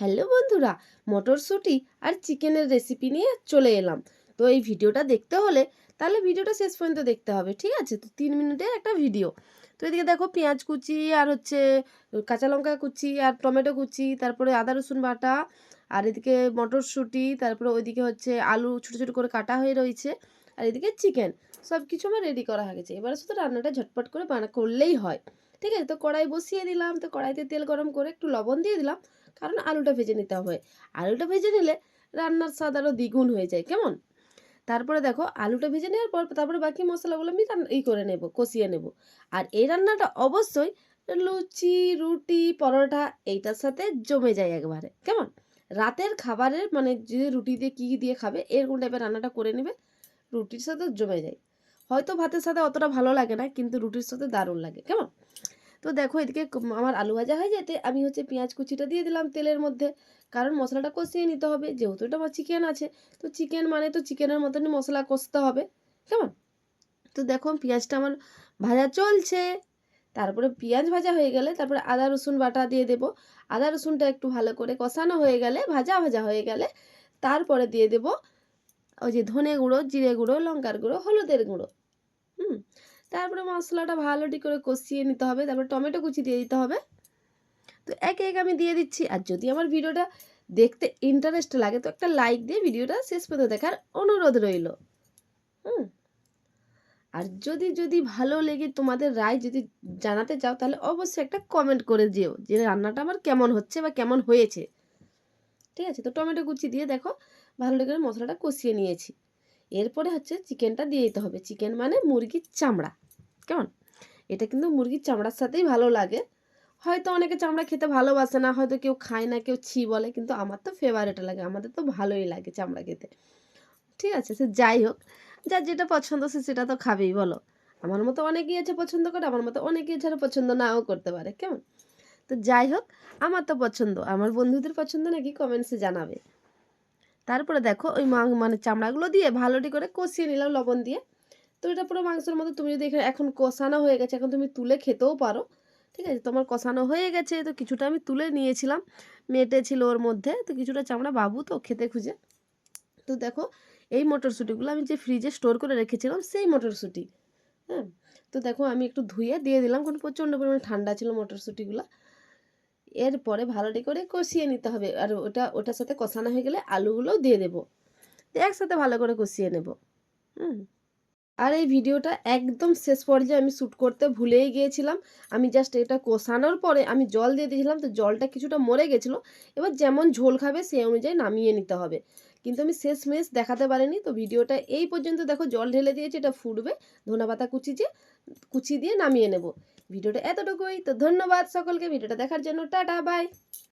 Hello বন্ধুরা মটরশুঁটি আর চিকেনের রেসিপি নিয়ে চলে এলাম। তো এই ভিডিওটা দেখতে হলে তাহলে ভিডিওটা শেষ পর্যন্ত দেখতে হবে, ঠিক আছে? তো তিন মিনিটের একটা ভিডিও তো এদিকে দেখো পেঁয়াজ কুচি আর হচ্ছে কাঁচা লঙ্কা কুচি আর টমেটো কুচি, তারপরে আদা রসুন বাটা আর এদিকে মটরশুঁটি তারপরে ওইদিকে হচ্ছে আলু ছোটো ছোটো করে কাটা হয়ে রয়েছে। আর এদিকে চিকেন সব কিছু আমার রেডি করা হয়ে গেছে। এবারে শুধু রান্নাটা ঝটপট করে বানা করলেই হয়। ঠিক আছে? তো কড়াই বসিয়ে দিলাম, তো কড়াইতে তেল গরম করে একটু লবণ দিয়ে দিলাম, কারণ আলুটা ভেজে নিতে হবে। আলুটা ভেজে নিলে রান্নার স্বাদ আরও দ্বিগুণ হয়ে যায়, কেমন? তারপরে দেখো, আলুটা ভেজে নেওয়ার পর তারপরে বাকি মশলাগুলো আমি ই করে নেব, কষিয়ে নেব। আর এই রান্নাটা অবশ্যই লুচি, রুটি, পরোটা, এইটার সাথে জমে যায় একবারে, কেমন? রাতের খাবারের মানে যে রুটি দিয়ে কী দিয়ে খাবে, এরকম টাইপের রান্নাটা করে নেবে। রুটির সাথে জমে যায়। হয়তো ভাতের সাথে অতটা ভালো লাগে না, কিন্তু রুটির সাথে দারুণ লাগে, কেমন? তো দেখো, এদিকে আমার আলু ভাজা হয়ে যেতে আমি হচ্ছে পেঁয়াজ কুচিটা দিয়ে দিলাম তেলের মধ্যে। কারণ মশলাটা কষিয়ে নিতে হবে, যেহেতু এটা আমার চিকেন আছে। তো চিকেন মানে তো চিকেনের মতনই মশলা কষতে হবে, কেমন? তো দেখো, পেঁয়াজটা আমার ভাজা চলছে। তারপরে পেঁয়াজ ভাজা হয়ে গেলে তারপরে আদা, রসুন বাটা দিয়ে দেব। আদা, রসুনটা একটু ভালো করে কষানো হয়ে গেলে, ভাজা ভাজা হয়ে গেলে তারপরে দিয়ে দেব ওই যে ধনে গুঁড়ো, জিরে গুঁড়ো, লঙ্কার গুঁড়ো, হলুদের গুঁড়ো, হুম? তারপরে মশলাটা ভালোটি করে কষিয়ে নিতে হবে, তারপরে টমেটো কুচি দিয়ে দিতে হবে। তো একে এক আমি দিয়ে দিচ্ছি, আর যদি আমার ভিডিওটা দেখতে ইন্টারেস্ট লাগে, তো একটা লাইক দিয়ে ভিডিওটা শেষ পর্যন্ত দেখার অনুরোধ রইল, হুম? আর যদি যদি ভালো লেগে তোমাদের রায় যদি জানাতে চাও, তাহলে অবশ্যই একটা কমেন্ট করে দিও যে রান্নাটা আমার কেমন হচ্ছে বা কেমন হয়েছে। ঠিক আছে? তো টমেটো কুচি দিয়ে দেখো ভালো করে মশলাটা কষিয়ে নিয়েছি। এরপরে হচ্ছে চিকেনটা দিয়ে দিতে হবে। চিকেন মানে মুরগির চামড়া। কেমন? এটা কিন্তু মুরগির চামড়ার সাথেই ভালো লাগে। হয়তো অনেকে চামড়া খেতে ভালোবাসে না, হয়তো কেউ খায় না, কেউ ছি বলে, কিন্তু আমার তো ফেভারিট লাগে। আমাদের তো ভালোই লাগে চামড়া খেতে। ঠিক আছে, সে যাই হোক। যার যেটা পছন্দ সে সেটা তো খাবেই, বলো। আমার মতো অনেকেই আছে পছন্দ করে, আমার মতো অনেকেই এছাড়া পছন্দ নাও করতে পারে। কেমন? তো যাই হোক, আমার তো পছন্দ। আমার বন্ধুদের পছন্দ নাকি কমেন্টসে জানাবে। তারপরে দেখো ওই মানে চামড়াগুলো দিয়ে ভালোটি করে কষিয়ে নিলাম লবণ দিয়ে। তো এটা পুরো মাংসের মতো, তুমি যদি এখানে এখন কষানো হয়ে গেছে, এখন তুমি তুলে খেতেও পারো। ঠিক আছে, তোমার কষানো হয়ে গেছে, তো কিছুটা আমি তুলে নিয়েছিলাম। মেটে ছিল ওর মধ্যে, তো কিছুটা চামড়া বাবু তো খেতে খুঁজে। তো দেখো, এই মটরশুঁটিগুলো আমি যে ফ্রিজে স্টোর করে রেখেছিলাম, সেই মটরশুঁটি। হ্যাঁ তো দেখো আমি একটু ধুয়ে দিয়ে দিলাম, কারণ প্রচণ্ড পরিমাণে ঠান্ডা ছিল মটরশুঁটিগুলো। এরপরে ভালোটি করে কষিয়ে নিতে হবে। আর ওটা, ওটার সাথে কষানো হয়ে গেলে আলুগুলোও দিয়ে দেবো। একসাথে ভালো করে কষিয়ে নেব। হুম। আর এই ভিডিওটা একদম শেষ পর্যায়ে আমি শ্যুট করতে ভুলেই গিয়েছিলাম। আমি জাস্ট এটা কষানোর পরে আমি জল দিয়ে দিয়েছিলাম, তো জলটা কিছুটা মরে গেছিল। এবার যেমন ঝোল খাবে, সেই অনুযায়ী নামিয়ে নিতে হবে। কিন্তু আমি শেষ মেশ দেখাতে পারিনি, তো ভিডিওটা এই পর্যন্ত দেখো। জল ঢেলে দিয়েছি, এটা ফুটবে। ধনেপাতা কুচি দিয়ে কুচি দিয়ে নামিয়ে নেব। ভিডিওটা এতটুকুই। তো ধন্যবাদ সকলকে ভিডিওটা দেখার জন্য টাটা বাই